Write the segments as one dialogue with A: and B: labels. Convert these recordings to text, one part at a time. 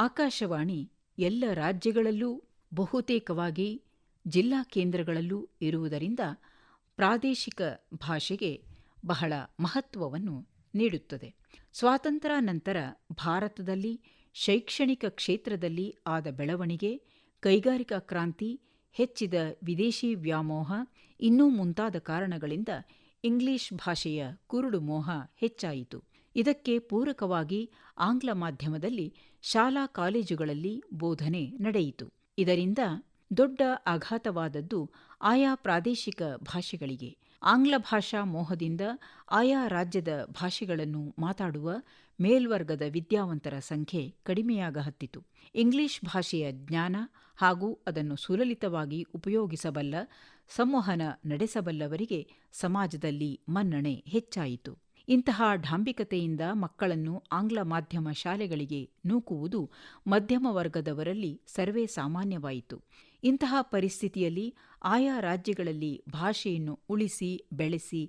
A: ಆಕಾಶವಾಣಿ ಎಲ್ಲ ರಾಜ್ಯಗಳಲ್ಲೂ ಬಹುತೇಕವಾಗಿ ಜಿಲ್ಲಾ ಕೇಂದ್ರಗಳಲ್ಲೂ ಇರುವುದರಿಂದ ಪ್ರಾದೇಶಿಕ ಭಾಷೆಗೆ ಬಹಳ ಮಹತ್ವವನ್ನು ನೀಡುತ್ತದೆ. ಸ್ವಾತಂತ್ರ್ಯ ನಂತರ ಭಾರತದಲ್ಲಿ ಶೈಕ್ಷಣಿಕ ಕ್ಷೇತ್ರದಲ್ಲಿ ಆದ ಬೆಳವಣಿಗೆ, ಕೈಗಾರಿಕಾ ಕ್ರಾಂತಿ, ಹೆಚ್ಚಿದ ವಿದೇಶಿ ವ್ಯಾಮೋಹ ಇನ್ನೂ ಮುಂತಾದ ಕಾರಣಗಳಿಂದ ಇಂಗ್ಲಿಷ್ ಭಾಷೆಯ ಕುರುಡು ಮೋಹ ಹೆಚ್ಚಾಯಿತು. ಇದಕ್ಕೆ ಪೂರಕವಾಗಿ ಆಂಗ್ಲ ಮಾಧ್ಯಮದಲ್ಲಿ ಶಾಲಾ ಕಾಲೇಜುಗಳಲ್ಲಿ ಬೋಧನೆ ನಡೆಯಿತು. ಇದರಿಂದ ದೊಡ್ಡ ಆಘಾತವಾದದ್ದು ಆಯಾ ಪ್ರಾದೇಶಿಕ ಭಾಷೆಗಳಿಗೆ. ಆಂಗ್ಲ ಭಾಷಾ ಮೋಹದಿಂದ ಆಯಾ ರಾಜ್ಯದ ಭಾಷೆಗಳನ್ನು ಮಾತಾಡುವ ಮೇಲ್ವರ್ಗದ ವಿದ್ಯಾವಂತರ ಸಂಖ್ಯೆ ಕಡಿಮೆಯಾಗಹತ್ತಿತು ಇಂಗ್ಲಿಷ್ ಭಾಷೆಯ ಜ್ಞಾನ ಹಾಗೂ ಅದನ್ನು ಸುಲಲಿತವಾಗಿ ಉಪಯೋಗಿಸಬಲ್ಲ, ಸಂವಹನ ನಡೆಸಬಲ್ಲವರಿಗೆ ಸಮಾಜದಲ್ಲಿ ಮನ್ನಣೆ ಹೆಚ್ಚಾಯಿತು. ಇಂತಹ ಢಾಂಬಿಕತೆಯಿಂದ ಮಕ್ಕಳನ್ನು ಆಂಗ್ಲ ಮಾಧ್ಯಮ ಶಾಲೆಗಳಿಗೆ ನೂಕುವುದು ಮಧ್ಯಮ ವರ್ಗದವರಲ್ಲಿ ಸರ್ವೇ ಸಾಮಾನ್ಯವಾಯಿತು. ಇಂತಹ ಪರಿಸ್ಥಿತಿಯಲ್ಲಿ ಆಯಾ ರಾಜ್ಯಗಳಲ್ಲಿ ಭಾಷೆಯನ್ನು ಉಳಿಸಿ, ಬೆಳೆಸಿ,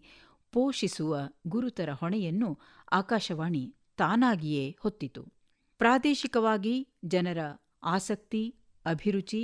A: ಪೋಷಿಸುವ ಗುರುತರ ಹೊಣೆಯನ್ನು ಆಕಾಶವಾಣಿ ತಾನಾಗಿಯೇ ಹೊತ್ತಿತು. ಪ್ರಾದೇಶಿಕವಾಗಿ ಜನರ ಆಸಕ್ತಿ, ಅಭಿರುಚಿ,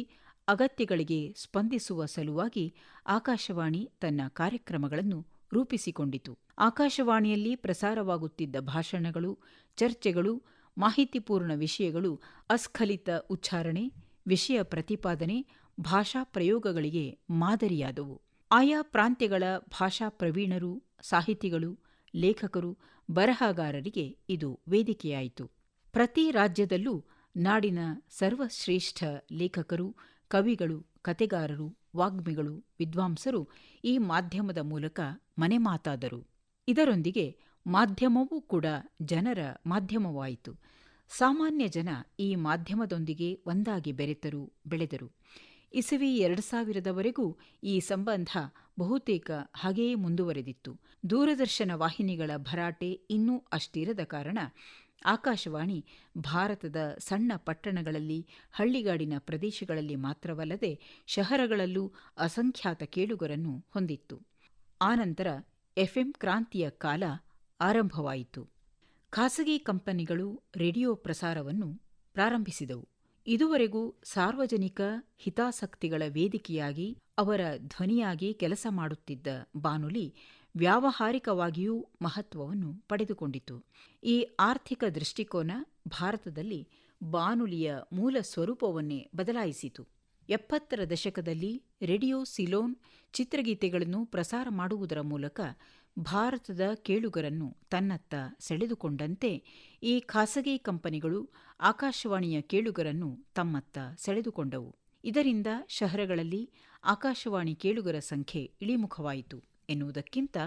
A: ಅಗತ್ಯಗಳಿಗೆ ಸ್ಪಂದಿಸುವ ಸಲುವಾಗಿ ಆಕಾಶವಾಣಿ ತನ್ನ ಕಾರ್ಯಕ್ರಮಗಳನ್ನು ರೂಪಿಸಿಕೊಂಡಿತು. ಆಕಾಶವಾಣಿಯಲ್ಲಿ ಪ್ರಸಾರವಾಗುತ್ತಿದ್ದ ಭಾಷಣಗಳು, ಚರ್ಚೆಗಳು, ಮಾಹಿತಿಪೂರ್ಣ ವಿಷಯಗಳು, ಅಸ್ಖಲಿತ ಉಚ್ಚಾರಣೆ, ವಿಷಯ ಪ್ರತಿಪಾದನೆ, ಭಾಷಾ ಪ್ರಯೋಗಗಳಿಗೆ ಮಾದರಿಯಾದವು. ಆಯಾ ಪ್ರಾಂತ್ಯಗಳ ಭಾಷಾ ಪ್ರವೀಣರು, ಸಾಹಿತಿಗಳು, ಲೇಖಕರು, ಬರಹಗಾರರಿಗೆ ಇದು ವೇದಿಕೆಯಾಯಿತು. ಪ್ರತಿ ರಾಜ್ಯದಲ್ಲೂ ನಾಡಿನ ಸರ್ವಶ್ರೇಷ್ಠ ಲೇಖಕರು, ಕವಿಗಳು ಕತೆಗಾರರು ವಾಗ್ಮಿಗಳು, ವಿದ್ವಾಂಸರು ಈ ಮಾಧ್ಯಮದ ಮೂಲಕ ಮನೆಮಾತಾದರು ಇದರೊಂದಿಗೆ ಮಾಧ್ಯಮವೂ ಕೂಡ ಜನರ ಮಾಧ್ಯಮವಾಯಿತು. ಸಾಮಾನ್ಯ ಜನ ಈ ಮಾಧ್ಯಮದೊಂದಿಗೆ ಒಂದಾಗಿ ಬೆರೆತರು, ಬೆಳೆದರು. ಇಸವಿ ಎರಡು ಸಾವಿರದವರೆಗೂ ಈ ಸಂಬಂಧ ಬಹುತೇಕ ಹಾಗೆಯೇ ಮುಂದುವರೆದಿತ್ತು. ದೂರದರ್ಶನ ವಾಹಿನಿಗಳ ಭರಾಟೆ ಇನ್ನೂ ಅಷ್ಟಿರದ ಕಾರಣ ಆಕಾಶವಾಣಿ ಭಾರತದ ಸಣ್ಣ ಪಟ್ಟಣಗಳಲ್ಲಿ, ಹಳ್ಳಿಗಾಡಿನ ಪ್ರದೇಶಗಳಲ್ಲಿ ಮಾತ್ರವಲ್ಲದೆ ಶಹರಗಳಲ್ಲೂ ಅಸಂಖ್ಯಾತ ಕೇಳುಗರನ್ನು ಹೊಂದಿತ್ತು. ಆನಂತರ ಎಫ್ಎಂ ಕ್ರಾಂತಿಯ ಕಾಲ ಆರಂಭವಾಯಿತು. ಖಾಸಗಿ ಕಂಪನಿಗಳು ರೇಡಿಯೋ ಪ್ರಸಾರವನ್ನು ಪ್ರಾರಂಭಿಸಿದವು. ಇದುವರೆಗೂ ಸಾರ್ವಜನಿಕ ಹಿತಾಸಕ್ತಿಗಳ ವೇದಿಕೆಯಾಗಿ ಅವರ ಧ್ವನಿಯಾಗಿ ಕೆಲಸ ಮಾಡುತ್ತಿದ್ದ ಬಾನುಲಿ ವ್ಯಾವಹಾರಿಕವಾಗಿಯೂ ಮಹತ್ವವನ್ನು ಪಡೆದುಕೊಂಡಿತು. ಈ ಆರ್ಥಿಕ ದೃಷ್ಟಿಕೋನ ಭಾರತದಲ್ಲಿ ಬಾನುಲಿಯ ಮೂಲ ಸ್ವರೂಪವನ್ನೇ ಬದಲಾಯಿಸಿತು. ಎಪ್ಪತ್ತರ ದಶಕದಲ್ಲಿ ರೇಡಿಯೋ ಸಿಲೋನ್ ಚಿತ್ರಗೀತೆಗಳನ್ನು ಪ್ರಸಾರ ಮಾಡುವುದರ ಮೂಲಕ ಭಾರತದ ಕೇಳುಗರನ್ನು ತನ್ನತ್ತ ಸೆಳೆದುಕೊಂಡಂತೆ ಈ ಖಾಸಗಿ ಕಂಪನಿಗಳು ಆಕಾಶವಾಣಿಯ ಕೇಳುಗರನ್ನು ತಮ್ಮತ್ತ ಸೆಳೆದುಕೊಂಡವು. ಇದರಿಂದ ಶಹರಗಳಲ್ಲಿ ಆಕಾಶವಾಣಿ ಕೇಳುಗರ ಸಂಖ್ಯೆ ಇಳಿಮುಖವಾಯಿತು. ಎನ್ನುವುದಕ್ಕಿಂತ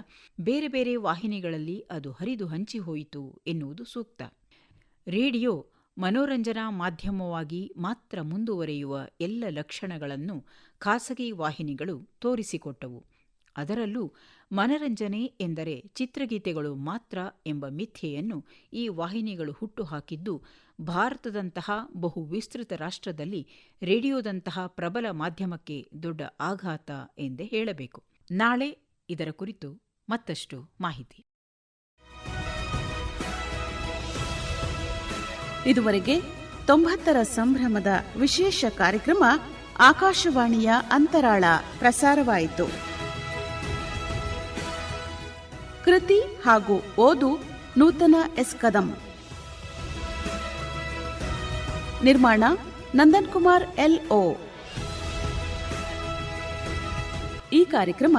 A: ಬೇರೆ ಬೇರೆ ವಾಹಿನಿಗಳಲ್ಲಿ ಅದು ಹರಿದು ಹಂಚಿಹೋಯಿತು ಎನ್ನುವುದು ಸೂಕ್ತ. ರೇಡಿಯೋ ಮನೋರಂಜನಾ ಮಾಧ್ಯಮವಾಗಿ ಮಾತ್ರ ಮುಂದುವರೆಯುವ ಎಲ್ಲ ಲಕ್ಷಣಗಳನ್ನು ಖಾಸಗಿ ವಾಹಿನಿಗಳು ತೋರಿಸಿಕೊಟ್ಟವು. ಅದರಲ್ಲೂ ಮನರಂಜನೆ ಎಂದರೆ ಚಿತ್ರಗೀತೆಗಳು ಮಾತ್ರ ಎಂಬ ಮಿಥ್ಯೆಯನ್ನು ಈ ವಾಹಿನಿಗಳು ಹುಟ್ಟುಹಾಕಿದ್ದು, ಭಾರತದಂತಹ ಬಹು ವಿಸ್ತೃತ ರಾಷ್ಟ್ರದಲ್ಲಿ ರೇಡಿಯೋದಂತಹ ಪ್ರಬಲ ಮಾಧ್ಯಮಕ್ಕೆ ದೊಡ್ಡ ಆಘಾತ ಎಂದೇ ಹೇಳಬೇಕು. ನಾಳೆ ಇದರ ಕುರಿತು ಮತ್ತಷ್ಟು ಮಾಹಿತಿ.
B: ಇದುವರೆಗೆ ತೊಂಬತ್ತರ ಸಂಭ್ರಮದ ವಿಶೇಷ ಕಾರ್ಯಕ್ರಮ ಆಕಾಶವಾಣಿಯ ಅಂತರಾಳ ಪ್ರಸಾರವಾಯಿತು. ಕೃತಿ ಹಾಗೂ ಓದು ನೂತನ ಎಸ್ ಕದಂ. ನಿರ್ಮಾಣ ನಂದನ್ ಕುಮಾರ್ ಎಲ್ ಓ. ಈ ಕಾರ್ಯಕ್ರಮ